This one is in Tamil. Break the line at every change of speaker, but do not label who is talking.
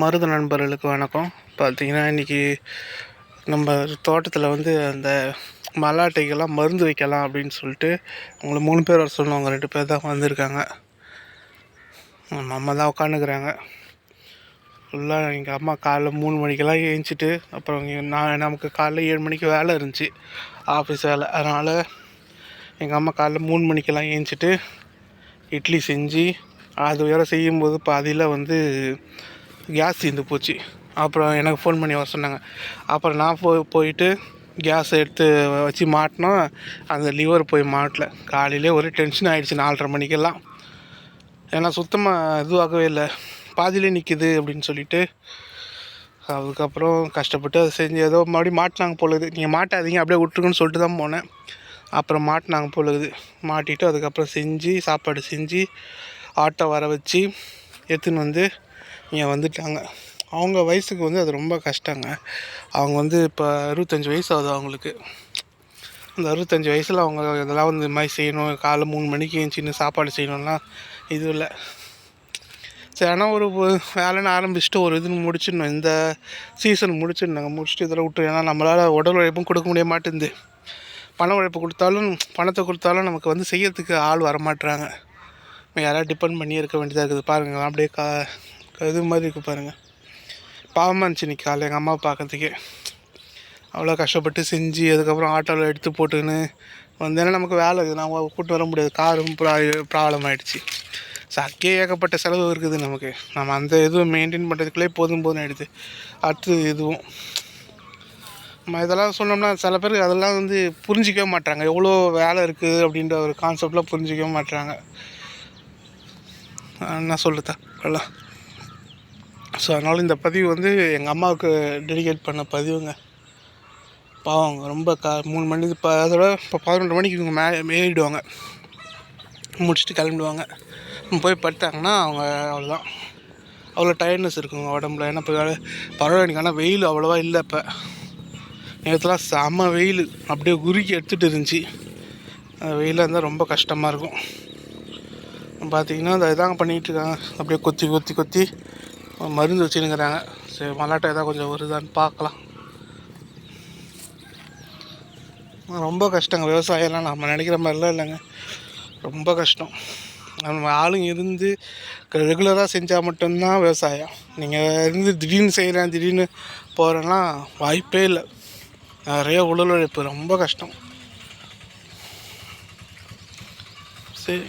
மருத நண்பர்களுக்கு வணக்கம். பார்த்தீங்கன்னா இன்றைக்கி நம்ம தோட்டத்தில் வந்து அந்த மல்லாட்டைக்கெல்லாம் மருந்து வைக்கலாம் அப்படின்னு சொல்லிட்டு உங்களை மூணு பேர் வர சொன்னவங்க ரெண்டு பேர் தான் வந்திருக்காங்க. நம்ம தான் உட்காந்துக்கிறாங்க ஃபுல்லாக எங்கள் அம்மா காலைல மூணு மணிக்கெல்லாம் ஏஞ்சிட்டு அப்புறம் நான் நமக்கு காலைல ஏழு மணிக்கு வேலை இருந்துச்சு ஆஃபீஸ் வேலை. அதனால் எங்கள் அம்மா காலைல மூணு மணிக்கெல்லாம் ஏஞ்சிட்டு இட்லி செஞ்சு அது வேறு செய்யும்போது பாதியில் வந்து கேஸ் தீர்ந்து போச்சு. அப்புறம் எனக்கு ஃபோன் பண்ணி வர சொன்னாங்க. அப்புறம் நான் போய் போயிட்டு கேஸ் எடுத்து வச்சு மாட்டினோம் அந்த லிவர் போய் மாட்டல. காலையிலே ஒரே டென்ஷன் ஆகிடுச்சு நாலரை மணிக்கெல்லாம். ஏன்னா சுத்தமாக இதுவாகவே இல்லை. பாதியிலே நிற்கிது அப்படின்னு சொல்லிட்டு அதுக்கப்புறம் கஷ்டப்பட்டு அதை செஞ்சு ஏதோ மறுபடியும் மாட்டினாங்க போலுது நீங்கள் மாட்டாதீங்க அப்படியே விட்டுருக்குன்னு சொல்லிட்டு தான் போனேன். அப்புறம் மாட்டினாங்க போலுது மாட்டிட்டு அதுக்கப்புறம் செஞ்சு சாப்பாடு செஞ்சு ஆட்டோ வர வச்சு எடுத்துன்னு வந்து இங்கே வந்துட்டாங்க. அவங்க வயசுக்கு வந்து அது ரொம்ப கஷ்டங்க. அவங்க வந்து இப்போ அறுபத்தஞ்சி வயசு ஆகுது அவங்களுக்கு. அந்த அறுபத்தஞ்சி வயசில் அவங்க இதெல்லாம் வந்து இது மாதிரி செய்யணும் காலைல மூணு மணிக்கு சின்ன சாப்பாடு செய்யணும்லாம் இது இல்லை. சரி ஆனால் ஒரு வேலைன்னு ஆரம்பிச்சுட்டு ஒரு இதுன்னு முடிச்சிடணும். இந்த சீசன் முடிச்சிடணுங்க. முடிச்சுட்டு இதில் விட்டு ஏன்னா நம்மளால் உடல் உழைப்பும் கொடுக்க முடிய மாட்டேங்குது. பண உழைப்பு கொடுத்தாலும் பணத்தை கொடுத்தாலும் நமக்கு வந்து செய்யறதுக்கு ஆள் வரமாட்டுறாங்க யாராவது டிபெண்ட் பண்ணி இருக்க வேண்டியதாக இருக்குது. பாருங்கள் அப்படியே கா இது மாதிரி இருக்குது பாருங்கள் பாவமாக இருந்துச்சு இன்றைக்கி காலையில் எங்கள் அம்மா பார்க்கறதுக்கே அவ்வளோ கஷ்டப்பட்டு செஞ்சு அதுக்கப்புறம் ஆட்டோவில் எடுத்து போட்டுன்னு வந்தேன்னா நமக்கு வேலை இருக்குது. நம்ம கூப்பிட்டு வர முடியாது. காரும் ப்ராப்ளம் ஆகிடுச்சு சக்கே ஏகப்பட்ட செலவு இருக்குது நமக்கு. நம்ம அந்த இதுவும் மெயின்டைன் பண்ணுறதுக்குள்ளே போதும் போதும் ஆகிடுது அடுத்து இதுவும். நம்ம இதெல்லாம் சொன்னோம்னா சில பேருக்கு அதெல்லாம் வந்து புரிஞ்சிக்கவே மாட்டாங்க எவ்வளோ வேலை இருக்குது அப்படின்ற ஒரு கான்செப்ட்லாம் புரிஞ்சிக்கவே மாட்டாங்க என்ன சொல்லுதா எல்லாம் ஸோ அதனால் இந்த பதிவு வந்து எங்கள் அம்மாவுக்கு டெடிகேட் பண்ண பதிவுங்க. பாவம் ரொம்ப க மூணு மணி இப்போ அதோட இப்போ பதினொன்று மணிக்கு இவங்க மே ஏறிடுவாங்க முடிச்சுட்டு கிளம்பிடுவாங்க. போய் படுத்தாங்கன்னா அவங்க அவ்வளோதான் அவ்வளோ டயர்ட்னஸ் இருக்குங்க உடம்புல. ஏன்னா இப்போ பரவாயில்ல ஆனால் வெயில் அவ்வளோவா இல்லை இப்போ. நேற்றுலாம் செம்ம வெயில். அப்படியே உருக்கி எடுத்துகிட்டு இருந்துச்சு. வெயிலாக இருந்தால் ரொம்ப கஷ்டமாக இருக்கும். பார்த்தீங்கன்னா இந்த இதாங்க பண்ணிகிட்டு இருக்காங்க. அப்படியே கொத்தி கொத்தி கொத்தி. மருந்து வச்சுருக்கிறாங்க சரி மல்லாட்டை எதாவது கொஞ்சம் வருதான்னு பார்க்கலாம். ரொம்ப கஷ்டங்க. விவசாயம்லாம் நம்ம நினைக்கிற மாதிரிலாம் இல்லைங்க. ரொம்ப கஷ்டம். நம்ம ஆளுங்க இருந்து ரெகுலராக செஞ்சால் மட்டும்தான் விவசாயம். நீங்கள் இருந்து திடீர்னு செய்கிறேன் திடீர்னு போகிறேன்னா வாய்ப்பே இல்லை. நிறைய உடல் உழைப்பு. ரொம்ப கஷ்டம். சரி.